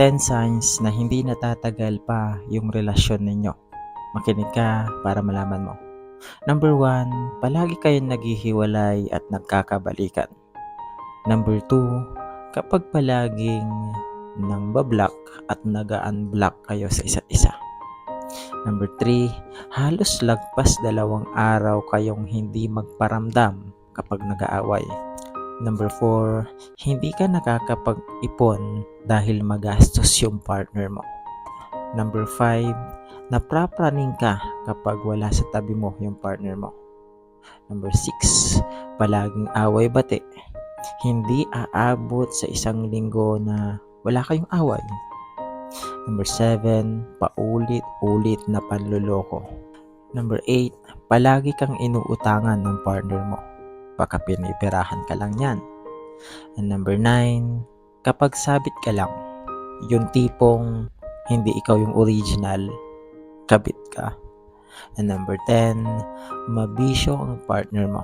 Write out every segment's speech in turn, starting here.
10 signs na hindi natatagal pa yung relasyon ninyo. Makinig ka para malaman mo. Number 1, palagi kayong naghihiwalay at nagkakabalikan. Number 2, kapag palaging nang bablock at naga-unblock kayo sa isa't isa. Number 3, halos lagpas dalawang araw kayong hindi magparamdam kapag nag-aaway. Number 4, hindi ka nakakapag-ipon dahil magastos yung partner mo. Number 5, naprapraning ka kapag wala sa tabi mo yung partner mo. Number 6, palaging away bate. Hindi aabot sa isang linggo na wala kayong away. Number 7, paulit-ulit na panluloko. Number 8, palagi kang inuutangan ng partner mo. Baka pinipirahan ka lang yan. And number 9, kapag sabit ka lang, yung tipong hindi ikaw yung original, kabit ka. And number 10, mabisyo ang partner mo.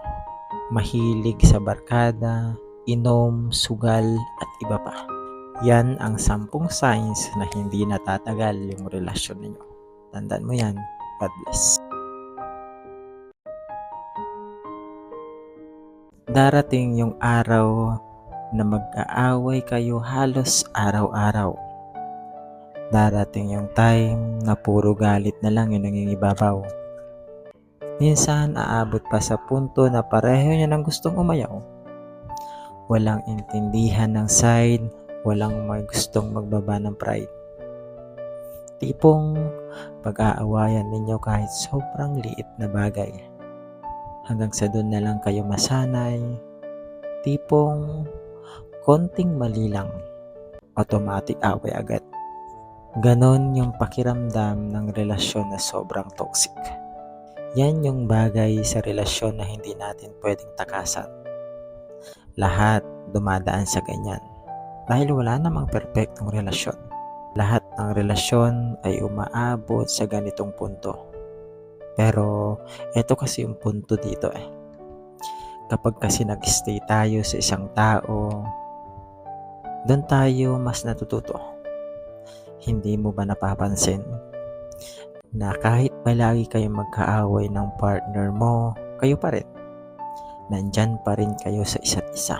Mahilig sa barkada, inom, sugal, at iba pa. Yan ang sampung signs na hindi natatagal yung relasyon ninyo. Tandaan mo yan. God bless. Darating yung araw na mag-aaway kayo halos araw-araw. Darating yung time na puro galit na lang yung nangingibabaw. Minsan aabot pa sa punto na pareho niya nang gustong umayaw. Walang intindihan ng side, walang may gustong magbaba ng pride. Tipong pag-aawayan ninyo kahit sobrang liit na bagay. Hanggang sa doon na lang kayo masanay. Tipong konting mali lang. Automatic away agad. Ganon yung pakiramdam ng relasyon na sobrang toxic. Yan yung bagay sa relasyon na hindi natin pwedeng takasan. Lahat dumadaan sa ganyan. Dahil wala namang perpektong relasyon. Lahat ng relasyon ay umaabot sa ganitong punto. Pero ito kasi yung punto dito eh. Kapag kasi nag-stay tayo sa isang tao, doon tayo mas natututo. Hindi mo ba napapansin na kahit palagi kayo magkaaway ng partner mo, kayo pa rin. Nandyan pa rin kayo sa isa't isa.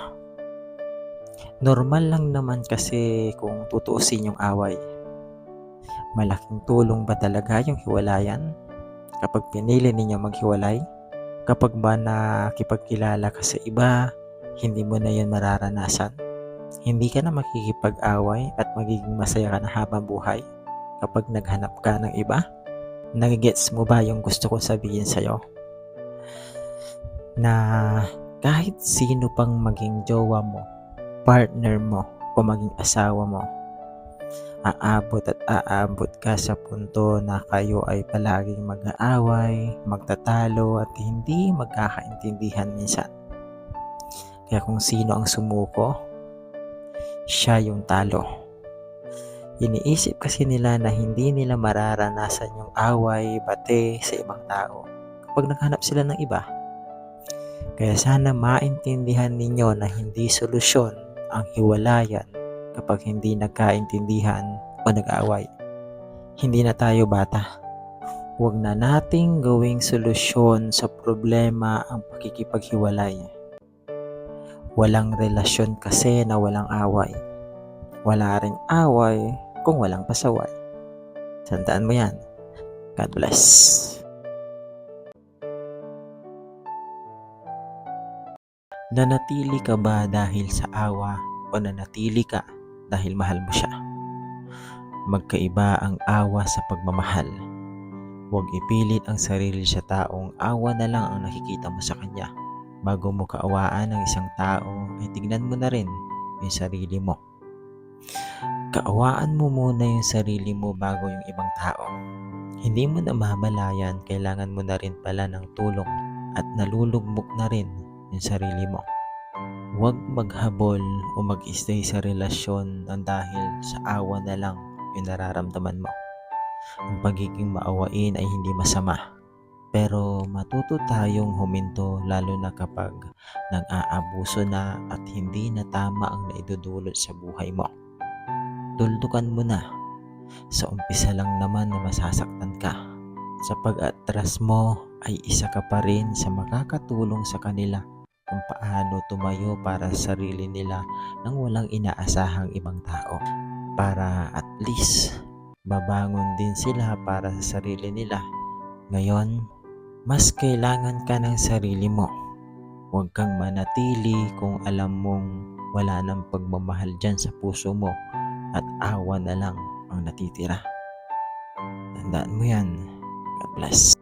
Normal lang naman kasi kung tutuusin yung away. Malaking tulong ba talaga yung hiwalayan? Kapag pinili ninyo maghiwalay? Kapag ba nakipagkilala ka sa iba, hindi mo na yun mararanasan? Hindi ka na makikipag-away at magiging masaya ka na habang buhay kapag naghanap ka ng iba? Nagigets mo ba yung gusto kong sabihin sa'yo? Na kahit sino pang maging jowa mo, partner mo, o maging asawa mo, aabot at aabot ka sa punto na kayo ay palaging mag-aaway, magtatalo at hindi magkakaintindihan minsan. Kaya kung sino ang sumuko, siya yung talo. Iniisip kasi nila na hindi nila mararanasan yung away, bate sa ibang tao kapag naghanap sila ng iba. Kaya sana maintindihan ninyo na hindi solusyon ang hiwalayan kapag hindi nagkaintindihan o nag-aaway. Hindi na tayo bata. Huwag na nating gawing solusyon sa problema ang pakikipaghiwalay. Walang relasyon kasi na walang away. Wala ring away kung walang pasaway. Tandaan mo yan. God bless. Nanatili ka ba dahil sa awa o nanatili ka dahil mahal mo siya? Magkaiba ang awa sa pagmamahal. Huwag ipilit ang sarili sa taong awa na lang ang nakikita mo sa kanya. Bago mo kaawaan ang isang tao, ay tignan mo na rin yung sarili mo. Kaawaan mo muna yung sarili mo bago yung ibang tao. Hindi mo na mamalayan, kailangan mo na rin pala ng tulong at nalulugmok na rin yung sarili mo. Huwag maghabol o mag-stay sa relasyon ng dahil sa awa na lang yung nararamdaman mo. Ang pagiging maawain ay hindi masama. Pero matuto tayong huminto lalo na kapag nag-aabuso na at hindi na tama ang naidudulot sa buhay mo. tuldukan mo na. Sa umpisa lang naman na masasaktan ka. Sa pag-atras mo ay isa ka pa rin sa makakatulong sa kanila kung paano tumayo para sa sarili nila nang walang inaasahang ibang tao. Para at least babangon din sila para sa sarili nila. Ngayon, mas kailangan ka ng sarili mo. Huwag kang manatili kung alam mong wala nang pagmamahal dyan sa puso mo at awa na lang ang natitira. Tandaan mo yan. God bless.